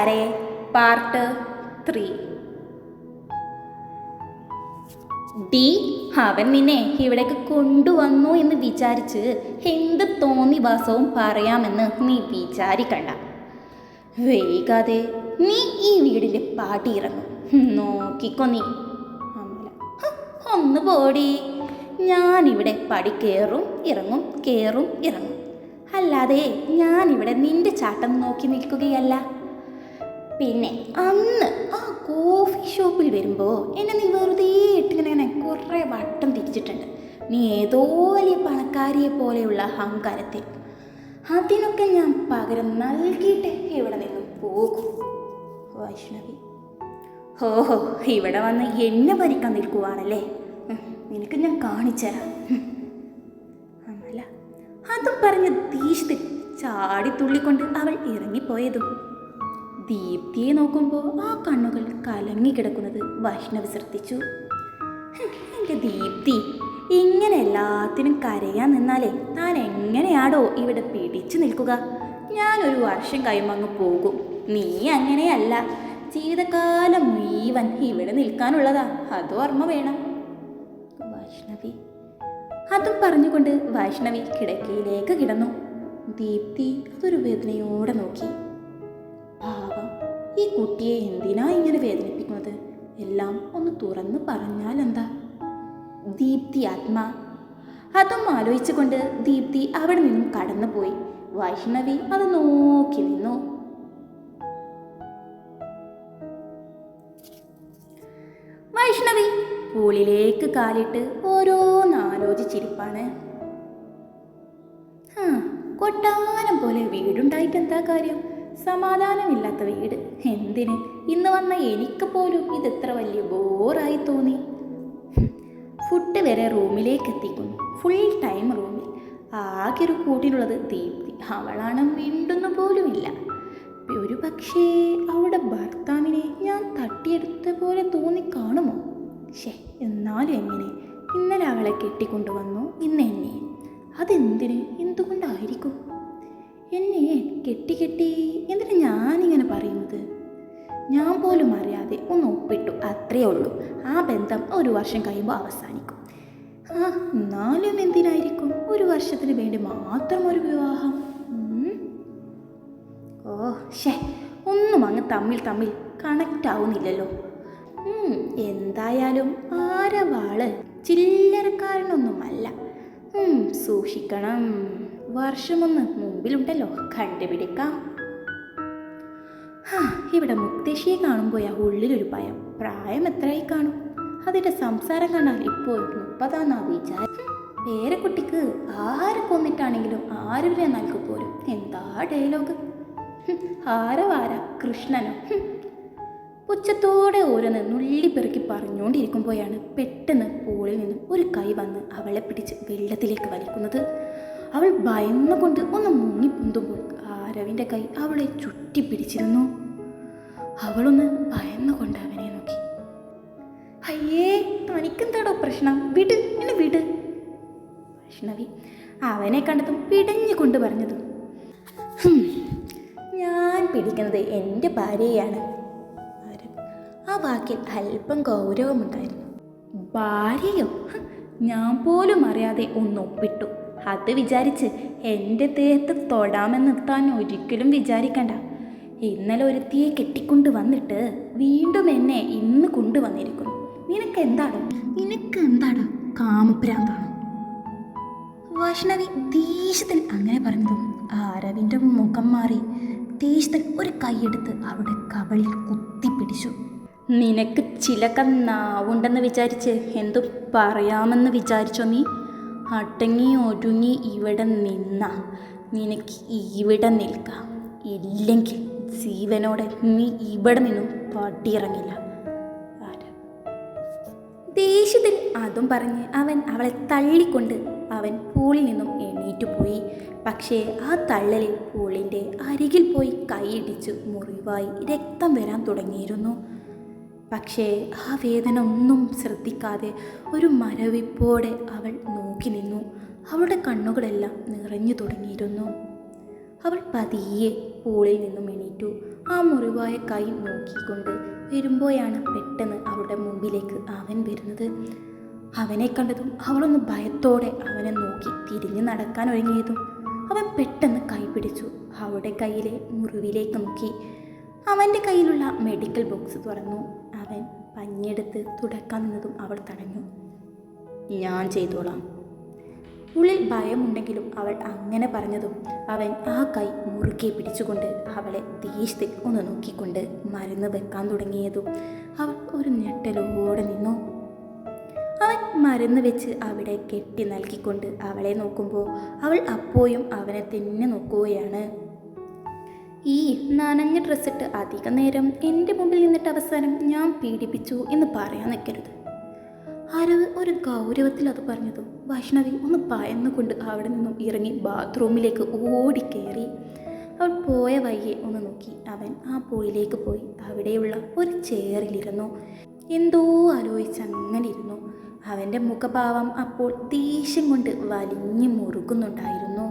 കൂട്ടുകാരെ part three. D അവൻ നിന്നെ ഇവിടേക്ക് കൊണ്ടുവന്നു എന്ന് വിചാരിച്ച് എന്ത് തോന്നിവാസവും പറയാമെന്ന് നീ വിചാരിക്കണ്ട. വൈകാതെ നീ ഈ വീടിൽ പാട്ടി ഇറങ്ങും നോക്കിക്കോ നീ. അമല. "ഹ്, ഒന്ന് പോടി. ഞാനിവിടെ പടി കയറും ഇറങ്ങും കയറും ഇറങ്ങും. അല്ലാതെ ഞാനിവിടെ നിന്റെ ചാട്ടം നോക്കി നിൽക്കുകയല്ല. പിന്നെ അന്ന് ആ കോഫി ഷോപ്പിൽ വരുമ്പോൾ എന്നെ നീ വെറുതെ ഇട്ടിങ്ങനെ കുറേ വട്ടം തിരിച്ചിട്ടുണ്ട്. നീ ഏതോ വലിയ പണക്കാരിയെ പോലെയുള്ള അഹങ്കാരത്തിൽ. അതിനൊക്കെ ഞാൻ പകരം നൽകിയിട്ട് ഇവിടെ നിന്നും പോകും? വൈഷ്ണവി. ഓഹോ ഇവിടെ വന്ന് എന്നെ ഭരിക്കാൻ നിൽക്കുവാണല്ലേ? നിനക്ക് ഞാൻ. അമല അതും പറഞ്ഞ് ദേഷ്യത്തിൽ ചാടി തുള്ളിക്കൊണ്ട് അവൾ ഇറങ്ങിപ്പോയതും ദീപ്തിയെ നോക്കുമ്പോൾ ആ കണ്ണുകൾ കലങ്ങി കിടക്കുന്നത് വൈഷ്ണവ് ശ്രദ്ധിച്ചു. എന്റെ ദീപ്തി ഇങ്ങനെ എല്ലാത്തിനും കരയാൻ നിന്നാലേ താൻ എങ്ങനെയാടോ ഇവിടെ പിടിച്ചു നിൽക്കുക. ഞാനൊരു വർഷം കഴിയുമ്പോൾ പോകും. നീ അങ്ങനെയല്ല. ജീവിതകാലം മുഴുവൻ ഇവിടെ നിൽക്കാനുള്ളതാ. അത് ഓർമ്മ വേണം. വൈഷ്ണവി അതും പറഞ്ഞുകൊണ്ട് വൈഷ്ണവി കിടക്കയിലേക്ക് കിടന്നു. ദീപ്തി അതൊരു വേദനയോടെ നോക്കി. കുട്ടിയെ എന്തിനാ ഇങ്ങനെ വേദനിപ്പിക്കുന്നത്? എല്ലാം ഒന്ന് തുറന്ന് പറഞ്ഞാൽ എന്താ? ദീപ്തി ആത്മാ. അതും ആലോചിച്ചുകൊണ്ട് ദീപ്തി അവിടെ നിന്നും കടന്നുപോയി. വൈഷ്ണവി അത് നോക്കി നിന്നു. വൈഷ്ണവി പൂളിലേക്ക് കാലിട്ട് ഓരോന്നാലോചിച്ചിരിപ്പാണ്. കൊട്ടാരം പോലെ വീടുണ്ടായിട്ട് എന്താ കാര്യം? സമാധാനമില്ലാത്ത വീട്. എന്തിന്? ഇന്ന് വന്ന എനിക്ക് പോലും ഇത് എത്ര വലിയ ബോറായി തോന്നി. ഫുഡ് വരെ റൂമിലേക്ക് എത്തിക്കുന്നു ഫുൾ ടൈം റൂമിൽ. ആകെ ഒരു കൂട്ടിലുള്ളത് ദീപ്തി. അവളാണ് മിണ്ടുന്നു പോലുമില്ല. ഒരു പക്ഷേ അവളുടെ ഭർത്താവിനെ ഞാൻ തട്ടിയെടുത്ത പോലെ തോന്നി കാണുമോ? ശേ എന്നാലും എങ്ങനെ? ഇന്നലെ അവളെ കെട്ടിക്കൊണ്ടുവന്നു. ഇന്ന് എന്നെ. അതെന്തിന്? എന്തുകൊണ്ടായിരിക്കും? എന്നെ കെട്ടി കെട്ടി ഞാനിങ്ങനെ പറയുന്നത്? ഞാൻ പോലും അറിയാതെ ഒന്ന് ഒപ്പിട്ടു. അത്രയേ ഉള്ളൂ. ആ ബന്ധം ഒരു വർഷം കഴിയുമ്പോൾ അവസാനിക്കും. ആ എന്നാലും എന്തിനായിരിക്കും? ഒരു വർഷത്തിന് വേണ്ടി മാത്രം ഒരു വിവാഹം? ഓ ഷേ ഒന്നും അങ്ങ് തമ്മിൽ തമ്മിൽ കണക്റ്റ് ആവുന്നില്ലല്ലോ. എന്തായാലും ആരവാൾ? ചില്ലറക്കാരനൊന്നുമല്ല. സൂക്ഷിക്കണം. വർഷമൊന്ന് മുമ്പിലുണ്ടല്ലോ. കണ്ടുപിടിക്കാം. ഹാ, ഇവിടെ മുത്തശ്ശിയെ കാണുമ്പോയാ ഉള്ളിലൊരു ഭയം. പ്രായം എത്രയായി കാണും? അതിന്റെ സംസാരം കണ്ടാൽ ഇപ്പോൾ മുപ്പതാന്നാ വിചാരം. പേരക്കുട്ടിക്ക് ആരെ കൊന്നിട്ടാണെങ്കിലും ആരുവരെ നൽകും പോരും എന്താ ഡയലോഗ് ആരവാര കൃഷ്ണനോ? ഉച്ചത്തോടെ ഓരോന്ന് നുള്ളിപ്പെറുക്കി പറഞ്ഞുകൊണ്ടിരിക്കുമ്പോഴാണ് പെട്ടെന്ന് പോളിൽ നിന്ന് ഒരു കൈ വന്ന് അവളെ പിടിച്ച് വെള്ളത്തിലേക്ക് വലിക്കുന്നത്. അവൾ ഭയന്നുകൊണ്ട് ഒന്ന് മുങ്ങി മുങ്ങിപ്പൊന്തുമ്പോൾ ആരവിന്റെ കൈ അവളെ ചുറ്റി ചുറ്റിപ്പിടിച്ചിരുന്നു. അവളൊന്ന് ഭയന്നുകൊണ്ട് അവനെ നോക്കി. അയ്യേ തനിക്കെന്താടോ പ്രശ്നം? വിട് എന്നെ വിട്. വൈഷ്ണവി അവനെ കണ്ടതും പിടഞ്ഞുകൊണ്ട് പറഞ്ഞതും "ഹും, ഞാൻ പിടിക്കുന്നത് എന്റെ ഭാര്യയാണ്. ആ വാക്കിൽ അല്പം ഗൗരവമുണ്ടായിരുന്നു. ഭാര്യയോ? ഞാൻ പോലും അറിയാതെ ഒന്ന് ഒപ്പിട്ടു. അത് വിചാരിച്ച് എന്റെ ദേഹത്ത് തൊടാമെന്ന് താൻ ഒരിക്കലും വിചാരിക്കണ്ട. ഇന്നലെ ഒരുത്തിയെ കെട്ടിക്കൊണ്ട് വന്നിട്ട് വീണ്ടും എന്നെ ഇന്ന് കൊണ്ടുവന്നിരിക്കുന്നു. നിനക്ക് എന്താടോ നിനക്ക് എന്താടോ കാമപ്രാന്താണ് വൈഷ്ണവി ദേഷ്യത്തിൽ അങ്ങനെ പറഞ്ഞതും ആരവിന്റെ മുഖം മാറി ദേഷ്യത്തിൽ ഒരു കൈയെടുത്ത് അവിടെ കവളിൽ കുത്തിപ്പിടിച്ചു. നിനക്ക് ചിലക്ക നാവുണ്ടെന്ന് വിചാരിച്ച് എന്തു പറയാമെന്ന് വിചാരിച്ചോ നീ? അടങ്ങി ഒരുങ്ങി ഇവിടെ നിന്ന. നിനക്ക് ഇവിടെ നിൽക്കാം. ഇല്ലെങ്കിൽ ജീവനോടെ നീ ഇവിടെ നിന്നും പാട്ടിയിറങ്ങില്ല. ദേഷ്യത്തിൽ അതും പറഞ്ഞ് അവൻ അവളെ തള്ളിക്കൊണ്ട് അവൻ പൂളിൽ നിന്നും എണീറ്റു പോയി. പക്ഷേ ആ തള്ളലിൽ പൂളിന്റെ അരികിൽ പോയി കൈയിടിച്ച് മുറിവായി രക്തം വരാൻ തുടങ്ങിയിരുന്നു. പക്ഷേ ആ വേദന ഒന്നും ശ്രദ്ധിക്കാതെ ഒരു മരവിപ്പോടെ അവൾ നോക്കി നിന്നു. അവളുടെ കണ്ണുകളെല്ലാം നിറഞ്ഞു തുടങ്ങിയിരുന്നു. അവൾ പതിയെ പൂളിൽ നിന്നും എണീറ്റു. ആ മുറിവായ കൈ നോക്കിക്കൊണ്ട് വരുമ്പോഴാണ് പെട്ടെന്ന് അവളുടെ മുമ്പിലേക്ക് അവൻ വരുന്നത്. അവനെ കണ്ടതും അവളൊന്ന് ഭയത്തോടെ അവനെ നോക്കി തിരിഞ്ഞു നടക്കാൻ ഒരുങ്ങിയതും അവൻ പെട്ടെന്ന് കൈ പിടിച്ചു. അവളുടെ കയ്യിലെ മുറിവിലേക്ക് നോക്കി അവന്റെ കയ്യിലുള്ള മെഡിക്കൽ ബോക്സ് തുറന്നു. അവൻ പഞ്ഞെടുത്ത് തുടക്കാൻ നിന്നതും അവൾ തടഞ്ഞു. ഞാൻ ചെയ്തോളാം. ഉള്ളിൽ ഭയമുണ്ടെങ്കിലും അവൾ അങ്ങനെ പറഞ്ഞതും അവൻ ആ കൈ മുറുകെ പിടിച്ചുകൊണ്ട് അവളെ ദേഷ്യത്തിൽ ഒന്ന് നോക്കിക്കൊണ്ട് മരുന്ന് വെക്കാൻ തുടങ്ങിയതും അവൾ ഒരു ഞെട്ടലോടെ നിന്നു. അവൻ മരുന്ന് വെച്ച് അവിടെ കെട്ടി നൽകിക്കൊണ്ട് അവളെ നോക്കുമ്പോൾ അവൾ അപ്പോഴും അവനെ തന്നെ നോക്കുകയാണ്. ഈ നനഞ്ഞ ഡ്രസ്സിട്ട് അധിക നേരം എന്റെ മുമ്പിൽ നിന്നിട്ട് അവസാനം ഞാൻ പീഡിപ്പിച്ചു എന്ന് പറയാൻ നിൽക്കരുത്. ആരവ് ഒരു ഗൗരവത്തിൽ അത് പറഞ്ഞതും വൈഷ്ണവി ഒന്ന് പയന്നുകൊണ്ട് അവിടെ നിന്നും ഇറങ്ങി ബാത്റൂമിലേക്ക് ഓടിക്കയറി അവൾ പോയ വയ്യെ ഒന്ന് നോക്കി. അവൻ ആ പോയിലേക്ക് പോയി. അവിടെയുള്ള ഒരു ചെയറിലിരുന്നു. എന്തോ ആലോചിച്ച് അങ്ങനെ ഇരുന്നു. അവന്റെ മുഖഭാവം അപ്പോൾ ദേഷ്യം കൊണ്ട് വലിഞ്ഞു മുറുകുന്നുണ്ടായിരുന്നു.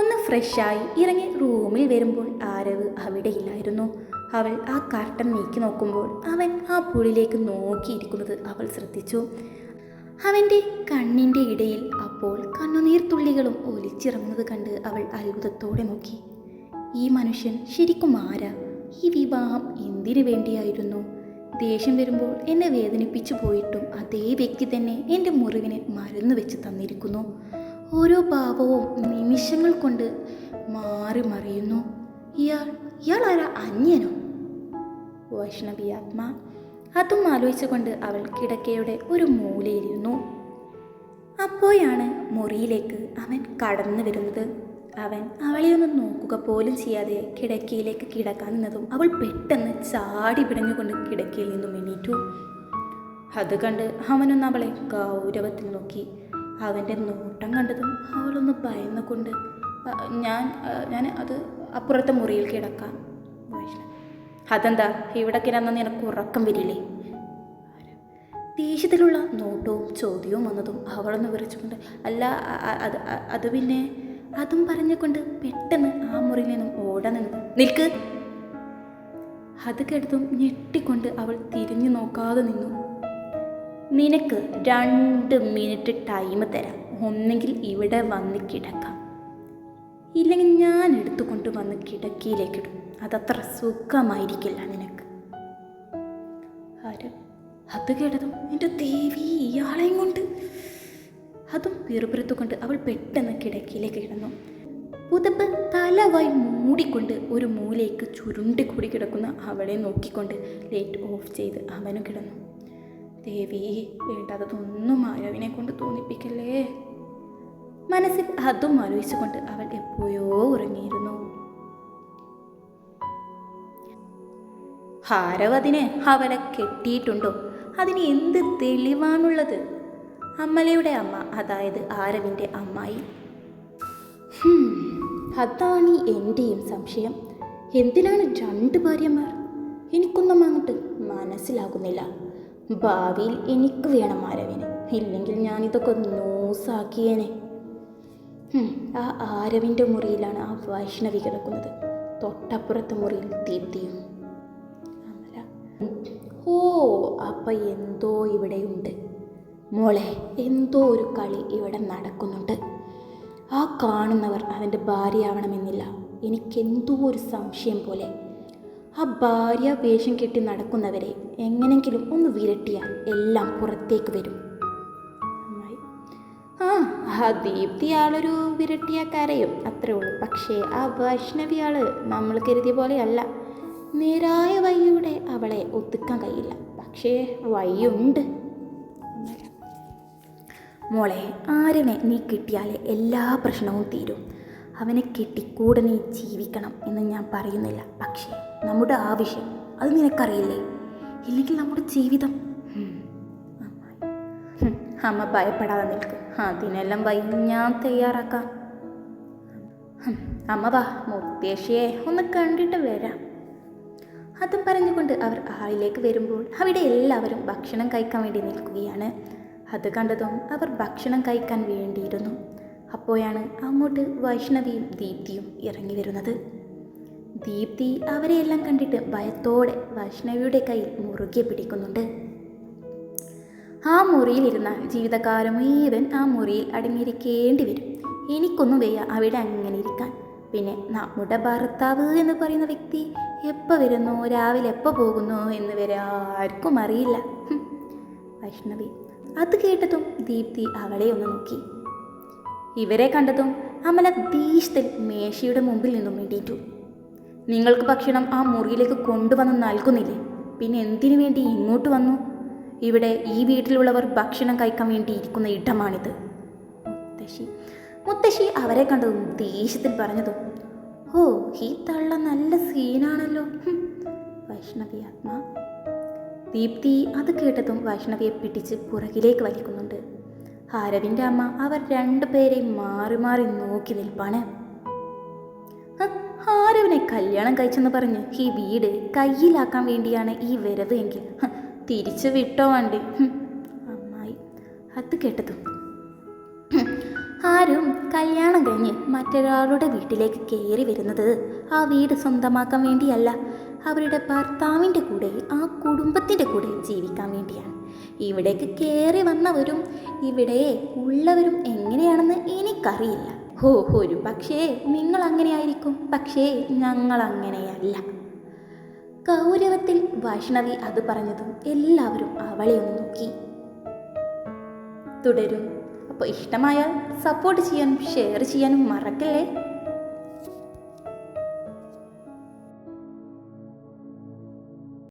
ഒന്ന് ഫ്രഷായി ഇറങ്ങി റൂമിൽ വരുമ്പോൾ ആരവ് അവിടെയില്ലായിരുന്നു അവൾ ആ കർട്ടൻ നീക്കി നോക്കുമ്പോൾ അവൻ ആ പുളിലേക്ക് നോക്കിയിരിക്കുന്നത് അവൾ ശ്രദ്ധിച്ചു. അവന്റെ കണ്ണിന്റെ ഇടയിൽ അപ്പോൾ കണ്ണുനീർ തുള്ളികളും ഒലിച്ചിറങ്ങുന്നത് കണ്ട് അവൾ അത്ഭുതത്തോടെ നോക്കി. ഈ മനുഷ്യൻ ശരിക്കും ആരാ? ഈ വിവാഹം എന്തിനു വേണ്ടിയായിരുന്നു? ദേഷ്യം വരുമ്പോൾ എന്നെ വേദനിപ്പിച്ചു പോയിട്ടും അതേ വ്യക്തി തന്നെ എന്റെ മുറിവിനെ മരുന്ന് വെച്ച് തന്നിരിക്കുന്നു. ഓരോ ഭാവവും നിമിഷങ്ങൾ കൊണ്ട് മാറി മറിയുന്നു. ഇയാൾ ഇയാൾ ആരാ? അന്യനോ? വൈഷ്ണവി ആത്മ അതും ആലോചിച്ചുകൊണ്ട് അവൾ കിടക്കയുടെ ഒരു മൂലയിരുന്നു അപ്പോഴാണ് മുറിയിലേക്ക് അവൻ കടന്നു വരുന്നത്. അവൻ അവളെ ഒന്ന് നോക്കുക പോലും ചെയ്യാതെ കിടക്കയിലേക്ക് കിടക്കാൻ നിന്നതും അവൾ പെട്ടെന്ന് ചാടി പിടഞ്ഞുകൊണ്ട് കിടക്കയിൽ നിന്നും എണീറ്റു. അത് കണ്ട് അവനൊന്ന് അവളെ ഗൗരവത്തിൽ നോക്കി. അവന്റെ നോട്ടം കണ്ടതും അവളൊന്ന് ഭയന്നുകൊണ്ട് "അ, ഞാൻ ഞാൻ അത് അപ്പുറത്തെ മുറിയിൽ കിടക്കാം. വൈഷ്ണവി അതെന്താ? ഇവിടെ കിടന്ന നിനക്ക് ഉറക്കം വരില്ലേ? ദേഷ്യത്തിലുള്ള നോട്ടവും ചോദ്യവും വന്നതും അവളൊന്ന് വിറച്ചുകൊണ്ട് അല്ല അത് അത് പിന്നെ? അതും പറഞ്ഞുകൊണ്ട് പെട്ടെന്ന് ആ മുറിയിൽ നിന്നും ഓടാൻ നിന്നത്. നിൽക്ക്. അത് കേട്ടതും ഞെട്ടിക്കൊണ്ട് അവൾ തിരിഞ്ഞു നോക്കാതെ നിന്നു. നിനക്ക് രണ്ട് മിനിറ്റ് ടൈം തരാം. ഒന്നെങ്കിൽ ഇവിടെ വന്ന് കിടക്കാം. ഇല്ലെങ്കിൽ ഞാൻ എടുത്തുകൊണ്ട് വന്ന് കിടക്കിയിലേക്കിടും അതത്ര സുഖമായിരിക്കില്ല നിനക്ക്. ആര്? അത് കേട്ടതും എന്റെ ദേവി ഇയാളെയും കൊണ്ട്. അതും പിറുപിറുത്തുകൊണ്ട് അവൾ പെട്ടെന്ന് കിടക്കിയിലേക്ക് കിടന്നു. പുതപ്പ് തലവായി മൂടിക്കൊണ്ട് ഒരു മൂലയ്ക്ക് ചുരുണ്ടി കൂടി കിടക്കുന്ന അവളെ നോക്കിക്കൊണ്ട് ലൈറ്റ് ഓഫ് ചെയ്ത് അവനും കിടന്നു. ദേവി വേണ്ടാത്തതൊന്നും ആരവിനെ കൊണ്ട് തോന്നിപ്പിക്കല്ലേ? മനസ്സിൽ അതും ആലോചിച്ചുകൊണ്ട് അവൾ എപ്പോഴോ ഉറങ്ങിയിരുന്നു. ഹാരവതിന് അവളെ കെട്ടിയിട്ടുണ്ടോ? അതിന് എന്ത് തെളിവാണുള്ളത്? അമ്മലയുടെ അമ്മ അതായത് ആരവിന്റെ അമ്മായി. അതാണ് എന്റെയും സംശയം. എന്തിനാണ് രണ്ട് ഭാര്യമാർ? എനിക്കൊന്നും അങ്ങോട്ട് മനസ്സിലാകുന്നില്ല. ഭാവിയിൽ എനിക്ക് വേണം ആരവിന്. ഇല്ലെങ്കിൽ ഞാനിതൊക്കെ നോസാക്കിയേനെ. ഹും, ആ ആരവിന്റെ മുറിയിലാണ് ആ വൈഷ്ണവി കിടക്കുന്നത്. തൊട്ടപ്പുറത്തെ മുറിയിൽ ദീപ്തിയും അമല. ഓ അപ്പം എന്തോ ഇവിടെയുണ്ട്. മോളെ എന്തോ ഒരു കളി ഇവിടെ നടക്കുന്നുണ്ട്. ആ കാണുന്നവർ അവന്റെ ഭാര്യയാവണമെന്നില്ല. എനിക്കെന്തോ ഒരു സംശയം പോലെ. ആ ഭാര്യ വേഷം കെട്ടി നടക്കുന്നവരെ എങ്ങനെങ്കിലും ഒന്ന് വിരട്ടിയാൽ എല്ലാം പുറത്തേക്ക് വരും. നന്നായി ആ ആ ദീപ്തി ആളൊരു വിരട്ടിയ കരയും അത്രേ ഉള്ളൂ. പക്ഷേ ആ വൈഷ്ണവി നമ്മൾ കരുതിയ പോലെയല്ല. നേരായ വഴിയുടെ അവളെ ഒതുക്കാൻ കഴിയില്ല. പക്ഷേ വയ്യുണ്ട് മോളെ ആരനെ നീ കിട്ടിയാലേ എല്ലാ പ്രശ്നവും തീരും. അവനെ കിട്ടി കൂടെ നീ ജീവിക്കണം എന്ന് ഞാൻ പറയുന്നില്ല. പക്ഷേ നമ്മുടെ ആവശ്യം അത് നിനക്കറിയില്ലേ? ഇല്ലെങ്കിൽ നമ്മുടെ ജീവിതം അമ്മ ഭയപ്പെടാതെ നിൽക്കും. അതിനെല്ലാം ഞാൻ തയ്യാറാക്കാം. അമ്മ വാ മുത്തേശിയെ ഒന്ന് കണ്ടിട്ട് വരാം. അതും പറഞ്ഞുകൊണ്ട് അവർ ഹാളിലേക്ക് വരുമ്പോൾ അവിടെ എല്ലാവരും ഭക്ഷണം കഴിക്കാൻ വേണ്ടി നിൽക്കുകയാണ്. അത് കണ്ടതും അവർ ഭക്ഷണം കഴിക്കാൻ വേണ്ടിയിരുന്നു. അപ്പോഴാണ് അങ്ങോട്ട് വൈഷ്ണവിയും ദീപ്തിയും ഇറങ്ങി വരുന്നത്. ദീപ്തി അവരെയെല്ലാം കണ്ടിട്ട് ഭയത്തോടെ വൈഷ്ണവിയുടെ കയ്യിൽ മുറുകെ പിടിക്കുന്നുണ്ട്. ആ മുറിയിലിരുന്ന ജീവിതകാലം മുഴുവൻ ആ മുറിയിൽ അടങ്ങിയിരിക്കേണ്ടി വരും. എനിക്കൊന്നും വയ്യ അവിടെ അങ്ങനെ ഇരിക്കാൻ. പിന്നെ നമ്മുടെ ഭർത്താവ് എന്ന് പറയുന്ന വ്യക്തി എപ്പോൾ വരുന്നു രാവിലെ എപ്പോൾ പോകുന്നു എന്ന് വരെ ആർക്കും അറിയില്ല. വൈഷ്ണവി അത് കേട്ടതും ദീപ്തി അവളെ ഒന്ന് നോക്കി. ഇവരെ കണ്ടതും അമല ദേഷ്യത്തിൽ മേശയുടെ മുമ്പിൽ നിന്നും വേണ്ടിയിട്ടു നിങ്ങൾക്ക് ഭക്ഷണം ആ മുറിയിലേക്ക് കൊണ്ടുവന്ന് നൽകുന്നില്ലേ? പിന്നെ എന്തിനു വേണ്ടി ഇങ്ങോട്ട് വന്നു? ഇവിടെ ഈ വീട്ടിലുള്ളവർ ഭക്ഷണം കഴിക്കാൻ വേണ്ടി ഇരിക്കുന്ന ഇടമാണിത്. മുത്തശ്ശി. മുത്തശ്ശി അവരെ കണ്ടതും ദേഷ്യത്തിൽ പറഞ്ഞതും ഓ ഈ തള്ള നല്ല സീനാണല്ലോ. വൈഷ്ണവി ആത്മ. ദീപ്തി അത് കേട്ടതും വൈഷ്ണവിയെ പിടിച്ച് പുറകിലേക്ക് വലിക്കുന്നുണ്ട്. ഹാരവിന്റെ അമ്മ അവർ രണ്ടുപേരെയും മാറി മാറി നോക്കി നിൽപ്പാണ്. ഹ, ഹാരവിനെ കല്യാണം കഴിച്ചെന്ന് പറഞ്ഞ് ഈ വീട് കയ്യിലാക്കാൻ വേണ്ടിയാണ് ഈ വരവ് എങ്കിൽ. തിരിച്ചു വിട്ടോ വണ്ടി. അമ്മായി അത് കേട്ടതു? ആരും കല്യാണം കഴിഞ്ഞ് മറ്റൊരാളുടെ വീട്ടിലേക്ക് കയറി വരുന്നത് ആ വീട് സ്വന്തമാക്കാൻ വേണ്ടിയല്ല. അവരുടെ ഭർത്താവിന്റെ കൂടെ ആ കുടുംബത്തിന്റെ കൂടെ ജീവിക്കാൻ വേണ്ടിയാണ്. ഇവിടേക്ക് കയറി വന്നവരും ഇവിടെ ഉള്ളവരും എങ്ങനെയാണെന്ന് എനിക്കറിയില്ല. ഹോ ഒരു പക്ഷേ നിങ്ങൾ അങ്ങനെയായിരിക്കും പക്ഷേ ഞങ്ങൾ അങ്ങനെയല്ല ഗൗരവത്തിൽ വൈഷ്ണവി അത് പറഞ്ഞതും എല്ലാവരും അവളെ ഒന്ന് നോക്കി. തുടരും. അപ്പോൾ ഇഷ്ടമായാൽ സപ്പോർട്ട് ചെയ്യാനും ഷെയർ ചെയ്യാനും മറക്കല്ലേ?